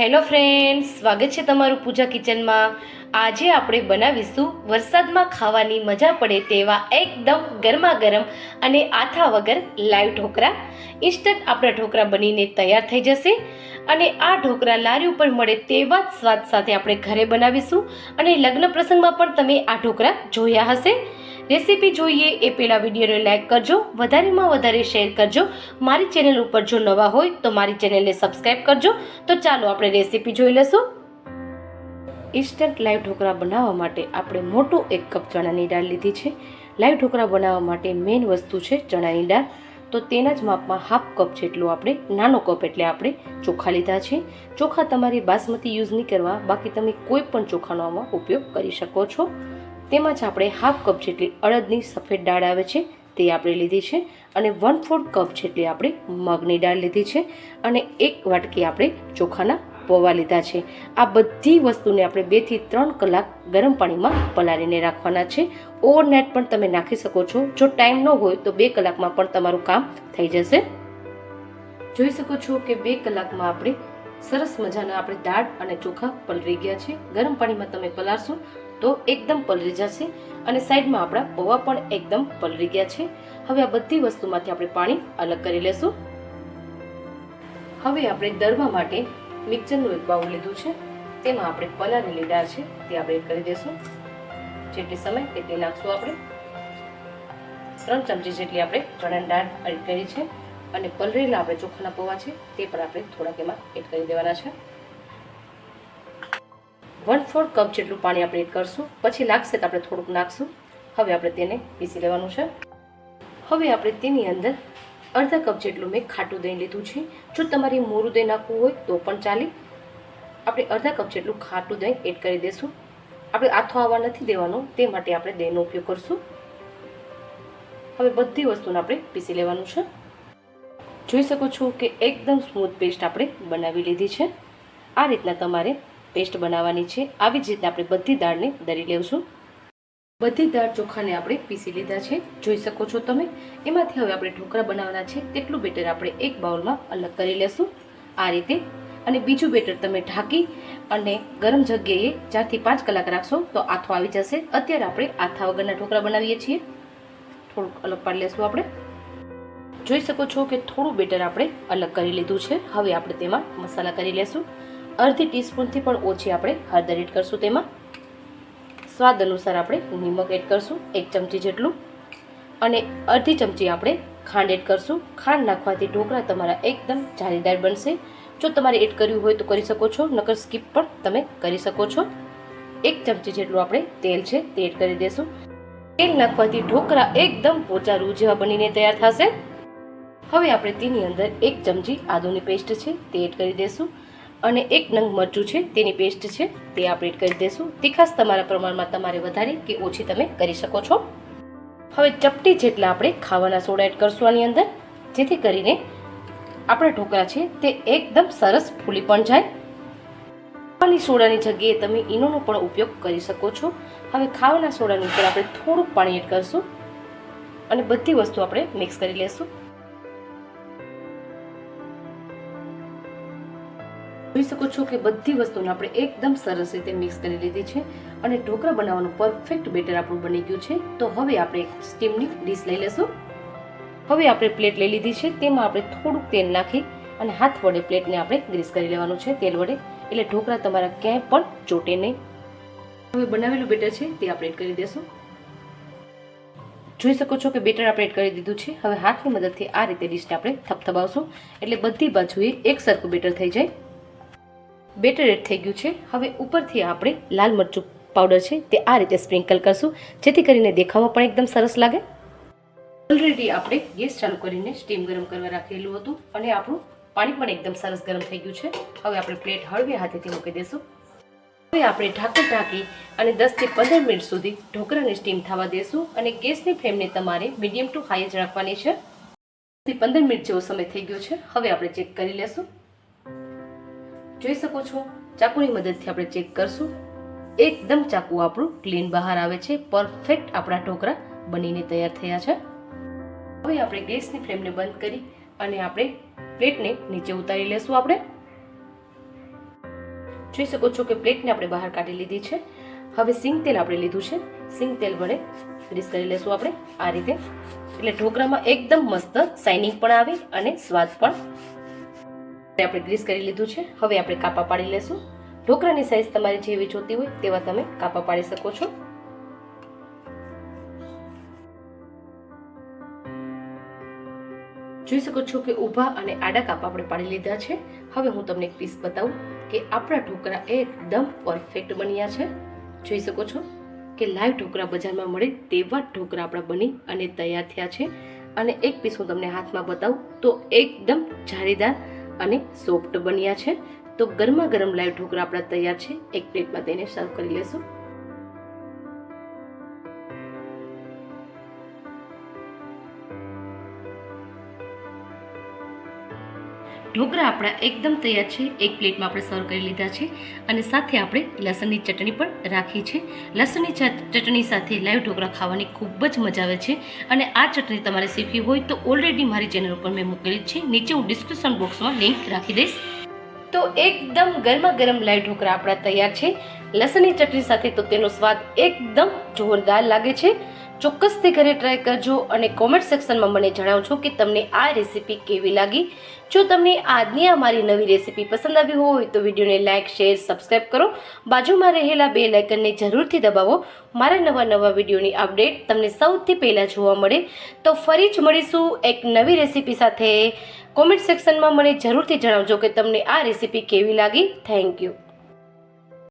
Hello friends સ્વાગત છે તમારું પૂજા કિચનમાં આજે આપણે બનાવીશું વરસાદમાં ખાવાની મજા પડે તેવા એકદમ ગરમા ગરમ અને આથા વગર લાઈવ ઢોકળા ઇન્સ્ટન્ટ આપણા ઢોકળા બનીને તૈયાર થઈ જશે અને આ ઢોકળા લારી ઉપર મળે તેવા જ સ્વાદ સાથે આપણે ઘરે બનાવીશું અને લગ્ન પ્રસંગમાં પણ તમે આ ઢોકળા જોયા હશે. રેસીપી જોઈએ એ પહેલાં વિડીયોને લાઈક કરજો, વધારેમાં વધારે શેર કરજો. મારી ચેનલ ઉપર જો નવા હોય તો મારી ચેનલને સબસ્ક્રાઈબ કરજો. તો ચાલો આપણે રેસીપી જોઈ લઈશું. ઇન્સ્ટન્ટ લાઈવ ઢોકળા બનાવવા માટે આપણે મોટો એક કપ ચણાની દાળ લીધી છે. લાઈવ ઢોકળા બનાવવા માટે મેઇન વસ્તુ છે ચણાની દાળ. તો તેના જ માપમાં હાફ કપ જેટલું આપણે, નાનો કપ એટલે આપણે ચોખા લીધા છે. ચોખા તમારી બાસમતી યુઝ નહીં કરવા, બાકી તમે કોઈ પણ ચોખાનો આમાં ઉપયોગ કરી શકો છો. તેમાં જ આપણે હાફ કપ જેટલી અડદની સફેદ દાળ આવે છે, તે આપણે લીધી છે. અને વન ફોર્થ કપ જેટલી આપણે મગની દાળ લીધી છે. અને એક વાટકી આપણે ચોખાના પૌવા લીધા છે. આ બધી વસ્તુને આપણે બેથી ત્રણ કલાક ગરમ પાણીમાં પલાળીને રાખવાના છે. ઓવરનાઇટ પણ તમે નાખી શકો છો. જો ટાઈમ ન હોય તો બે કલાકમાં પણ તમારું કામ થઈ જશે. જોઈ શકો છો કે બે કલાકમાં આપણે સરસ મજાના આપણે દાળ અને ચોખા પલળી ગયા છે. ગરમ પાણીમાં તમે પલાળશો તો એકદમ પલળી જશે અને સાઈડમાં આપણા પૌવા પણ એકદમ પલળી ગયા છે. હવે આ બધી વસ્તુમાંથી આપણે પાણી અલગ કરી લેશું. હવે આપણે દરવા માટે મિક્સરનું એક બાઉલ લીધું છે. તેમાં આપણે પલાળી લીધા છે તે આપણે એડ કરી દઈશું જેટલી સમય તેટલી નાખશું આપણે. ત્રણ ચમચી જેટલી આપણે ચણાની દાળ એડ કરી છે અને પલળેલા આપણે ચોખાના પૌવા છે તે પણ આપણે થોડાક એમાં એડ કરી દેવાના છે. વન ફોર કપ જેટલું પાણી આપણે એડ કરશું. પછી લાગશે તો આપણે થોડુંક નાખશું. હવે આપણે તેને પીસી લેવાનું છે. હવે આપણે તેની અંદર અડધા કપ જેટલું મેં ખાટું દહીં લીધું છે. જો તમારે મોરું દહીં નાખવું હોય તો પણ ચાલે. આપણે અડધા કપ જેટલું ખાટું દહીં એડ કરી દઈશું આપણે આથો આવવા નથી દેવાનો, તે માટે આપણે દહીંનો ઉપયોગ કરશું. હવે બધી વસ્તુને આપણે પીસી લેવાનું છે. જોઈ શકો છો કે એકદમ સ્મૂથ પેસ્ટ આપણે બનાવી લીધી છે. આ રીતના તમારે પેસ્ટ બનાવવાની છે. આવી જ રીતના આપણે બધી દાળને દરી લેવશું બધી દાળ ચોખાને આપણે પીસી લીધા છે. જોઈ શકો છો તમે, એમાંથી હવે આપણે ઢોકળા બનાવવાના છે. તેટલું બેટર આપણે એક બાઉલમાં અલગ કરી લેશું. આ રીતે. અને બીજું બેટર તમે ઢાંકી અને ગરમ જગ્યાએ ચારથી પાંચ કલાક રાખશો તો આથો આવી જશે. અત્યારે આપણે આથા વગરના ઢોકળા બનાવીએ છીએ. થોડુંક અલગ પાડી લેશું આપણે. જોઈ શકો છો કે થોડું બેટર આપણે અલગ કરી લીધું છે. હવે આપણે તેમાં મસાલા કરી લેશું. અડધી ટીસ્પૂનથી પણ ઓછી આપણે હળદર એડ કરશું તેમાં. સ્વાદ અનુસાર આપણે નિમક એડ કરશું, એક ચમચી જેટલું. અને અડધી ચમચી આપણે ખાંડ એડ કરશું. ખાંડ નાખવાથી ઢોકળા તમારા એકદમ જાળીદાર બનશે. જો તમારે એડ કર્યું હોય તો કરી શકો છો, નકર સ્કીપ પણ તમે કરી શકો છો. એક ચમચી જેટલું આપણે તેલ છે તે એડ કરી દેશું. તેલ નાખવાથી ઢોકળા એકદમ પોચા રૂ જેવા બનીને તૈયાર થશે. હવે આપણે તેની અંદર એક ચમચી આદુની પેસ્ટ છે તે એડ કરી દઈશું અને એક નંગ મરચું છે, તેની પેસ્ટ છે, તે આપણે કરી દઈશું તીખાસ તમારા પ્રમાણમાં તમારે વધારે કે ઓછી તમે કરી શકો છો. હવે ચપટી જેટલા આપણે ખાવાના સોડા એડ કરશું આની અંદર, જેથી કરીને આપણા ઢોકળા છે, તે એકદમ સરસ ફૂલી પણ જાય. ખાવાની સોડાની જગ્યાએ તમે ઈનોનો પણ ઉપયોગ કરી શકો છો. હવે ખાવાના સોડાની ઉપર આપણે થોડુંક પાણી એડ કરશું અને બધી વસ્તુ આપણે મિક્સ કરી લેશું. જોઈ શકો છો કે બધી વસ્તુને આપણે એકદમ સરસ રીતે મિક્સ કરી લીધી છે અને ઢોકળા બનાવવાનું પરફેક્ટ બેટર આપણું બની ગયું છે. તો હવે આપણે એક સ્ટીમની ડીશ લઈ લેશું. હવે આપણે પ્લેટ લઈ લીધી છે. તેમાં આપણે થોડુંક તેલ નાખી અને હાથ વડે પ્લેટને આપણે ગ્રીસ કરી લેવાનું છે તેલ વડે. એટલે ઢોકળા તમારા ક્યાંય પણ ચોટે નહીં. હવે બનાવેલું બેટર છે તે આપણે એડ કરી દેશું. જોઈ શકો છો કે બેટર આપણે એડ કરી દીધું છે. હવે હાથની મદદથી આ રીતે ડીશને આપણે થપથપાવશું. એટલે બધી બાજુએ એક સરખું બેટર થઈ જાય. બેટર એડ થઈ ગયું છે. હવે ઉપરથી આપણે લાલ મરચું પાવડર છે તે આ રીતે સ્પ્રિંકલ કરશું, જેથી કરીને દેખાવમાં પણ એકદમ સરસ લાગે. ઓલરેડી આપણે ગેસ ચાલુ કરીને સ્ટીમ ગરમ કરવા રાખેલું હતું અને આપણું પાણી પણ એકદમ સરસ ગરમ થઈ ગયું છે. હવે આપણે પ્લેટ હળવે હાથેથી મૂકી દઈશું હવે આપણે ઢાંકણ ઢાંકી અને દસથી પંદર મિનિટ સુધી ઢોકળાને સ્ટીમ થવા દેશું અને ગેસની ફ્લેમને તમારે મીડિયમ ટુ હાઈ જ રાખવાની છે. પંદર મિનિટ જેવો સમય થઈ ગયો છે. હવે આપણે ચેક કરી લેશું. જોઈ શકો છો? ચાકુની મદદથી આપણે ચેક કરશું. એકદમ ચાકુ આપણું ક્લીન બહાર આવે છે. પરફેક્ટ આપણા ઢોકળા બનીને તૈયાર થયા છે. હવે આપણે ગેસની ફ્લેમને બંધ કરી અને આપણે પ્લેટને નીચે ઉતારી લેશું આપણે. જોઈ શકો છો કે પ્લેટને આપણે બહાર કાઢી લીધી છે. હવે સિંગ તેલ આપણે લીધું છે. સિંગ તેલ વડે ગ્રીસ કરી લેશું આપણે. આ રીતે. એટલે ઢોકળામાં એકદમ મસ્ત શાઇનિંગ પણ આવે અને સ્વાદ પણ આપણે ગ્રીસ કરી લીધું છે. હવે આપણે કાપા પાડી લેશું. ઢોકળાની સાઈઝ તમારે જેવી જોતી હોય તેવા તમે કાપા પાડી શકો છો. જોઈ શકો છો કે ઊભા અને આડા કાપા આપણે પાડી લીધા છે. હવે હું તમને એક પીસ બતાવું કે આપણા ઢોકળા એકદમ પરફેક્ટ બન્યા છે. જોઈ શકો છો કે લાઈવ ઢોકળા બજારમાં મળે તેવા ઢોકળા આપણા બની અને તૈયાર થયા છે. અને એક પીસ હું તમને હાથમાં બતાવું તો એકદમ જાળીદાર અને સોફ્ટ બન્યા છે. તો ગરમા ગરમ લાઈવ ઢોકળા આપણા તૈયાર છે. એક પ્લેટમાં તેને સર્વ કરી લેશું. ઢોકળા આપણા એકદમ તૈયાર છે. એક પ્લેટમાં આપણે સર્વ કરી લીધા છે અને સાથે આપણે લસણની ચટણી પણ રાખી છે. લસણની ચટ- ચટણી સાથે લાઈવ ઢોકળા ખાવાની ખૂબ જ મજા આવે છે અને આ ચટણી તમારે શીખવી હોય તો ઓલરેડી મારી ચેનલ ઉપર મેં મૂકેલી છે. નીચે હું ડિસ્ક્રિપ્શન બોક્સમાં લિંક રાખી દઈશ. તો એકદમ ગરમા ગરમ લાઈવ ઢોકળા આપણા તૈયાર છે. લસણની ચટણી સાથે તો તેનો સ્વાદ એકદમ જોરદાર લાગે છે. ચોક્કસથી ઘરે ટ્રાય કરજો અને કોમેન્ટ સેક્શનમાં મને જણાવજો કે તમને આ રેસીપી કેવી લાગી. જો તમને આજની આ મારી નવી રેસીપી પસંદ આવી હોય તો વિડીયોને લાઇક શેર સબસ્ક્રાઈબ કરો. બાજુમાં રહેલા બે લાઇકનને જરૂરથી દબાવો. મારા નવા નવા વિડીયોની અપડેટ તમને સૌથી પહેલાં જોવા મળે. તો ફરી જ મળીશું એક નવી રેસીપી સાથે. કોમેન્ટ સેક્શનમાં મને જરૂરથી જણાવજો કે તમને આ રેસીપી કેવી લાગી. Thank you